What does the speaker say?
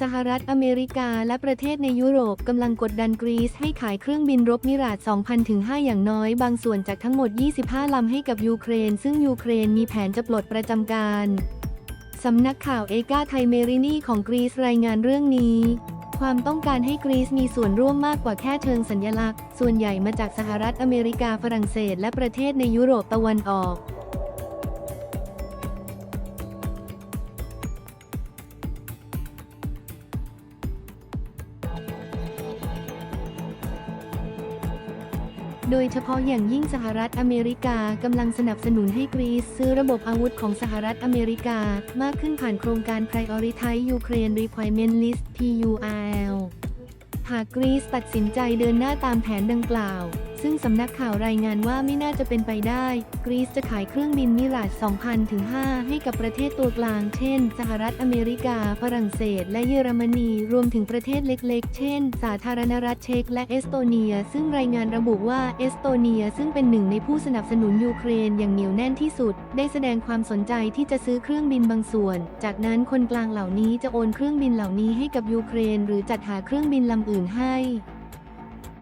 สหรัฐอเมริกาและประเทศในยุโรปกำลังกดดันกรีซให้ขายเครื่องบินรบมิราด2,000ถึง5อย่างน้อยบางส่วนจากทั้งหมด 25 ลำให้กับยูเครน ซึ่งยูเครนมีแผนจะปลดประจำการสำนักข่าวเอกาไทเมรินีของกรีซรายงานเรื่องนี้ ความต้องการให้กรีซมีส่วนร่วมมากกว่าแค่เชิงสัญลักษณ์ ส่วนใหญ่มาจากสหรัฐอเมริกาฝรั่งเศส และประเทศในยุโรปตะวันออก โดยเฉพาะอย่างยิ่งสหรัฐอเมริกากำลังสนับสนุนให้กรีซซื้อระบบอาวุธของสหรัฐอเมริกามากขึ้นผ่านโครงการ Prioritize Ukraine Requirement List PURL หากกรีซตัดสินใจเดินหน้าตามแผนดังกล่าว ซึ่งสำนักข่าวรายงานว่าไม่น่าจะเป็นไปได้ กรีซจะขายเครื่องบินมิราด2,000ถึง5ให้กับประเทศตัวกลาง เช่น สหรัฐอเมริกา ฝรั่งเศส และเยอรมนี รวมถึงประเทศเล็กๆ เช่น สาธารณรัฐเช็กและเอสโตเนีย ซึ่งรายงานระบุว่าเอสโตเนีย ซึ่งเป็นหนึ่งในผู้สนับสนุนยูเครนอย่างเหนียวแน่นที่สุด ได้แสดงความสนใจที่จะซื้อเครื่องบินบางส่วน จากนั้นคนกลางเหล่านี้จะโอนเครื่องบินเหล่านี้ให้กับยูเครน หรือจัดหาเครื่องบินลำอื่นให้